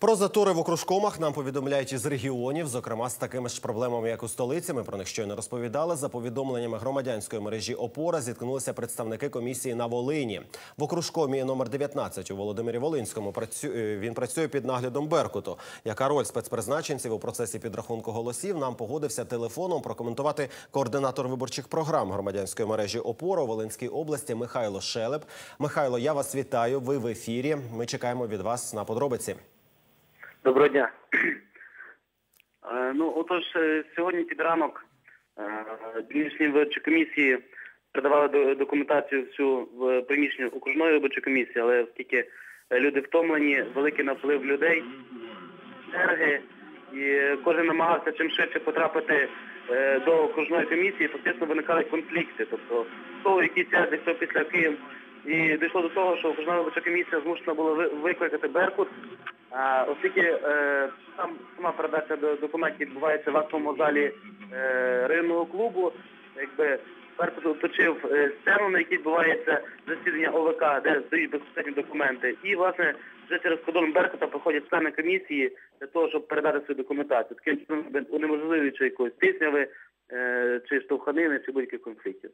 Про затори в окружкомах нам повідомляють із регіонів, зокрема з такими ж проблемами, як у столиці. Ми про них щойно розповідали. За повідомленнями громадянської мережі ОПОРА зіткнулися представники комісії на Волині. В окружкомі номер 19 у Володимирі Волинському працює він працює під наглядом Беркуту. Яка роль спецпризначенців у процесі підрахунку голосів? Нам погодився телефоном прокоментувати координатор виборчих програм громадянської мережі ОПОРА у Волинській області Михайло Шелеп. Михайло, я вас вітаю. Ви в ефірі. Ми чекаємо від вас на подробиці. Доброго дня. Е, Ну, отож, е, сьогодні під ранок е, дільничні виборчі комісії передавали документацію всю в приміщення окружної виборчої комісії, але оскільки е, люди втомлені, великий наплив людей, черги, і кожен намагався чим швидше потрапити е, до окружної комісії, фактично виникали конфлікти. Тобто, то якісь черги, то після Київ. І дійшло до того, що окружна виборча комісія змушена була викликати Беркут, оскільки е, там сама передача документів відбувається в актовому залі е, районного клубу, якби Беркут оточив е, сцену, на якій відбувається засідання ОВК, де здають безпосередні документи. І, власне, вже через кордон Беркута проходять члени комісії для того, щоб передати свою документацію. Таким чином унеможливлюючи якоїсь тисняви, е, чи штовханини, чи будь-яких конфліктів.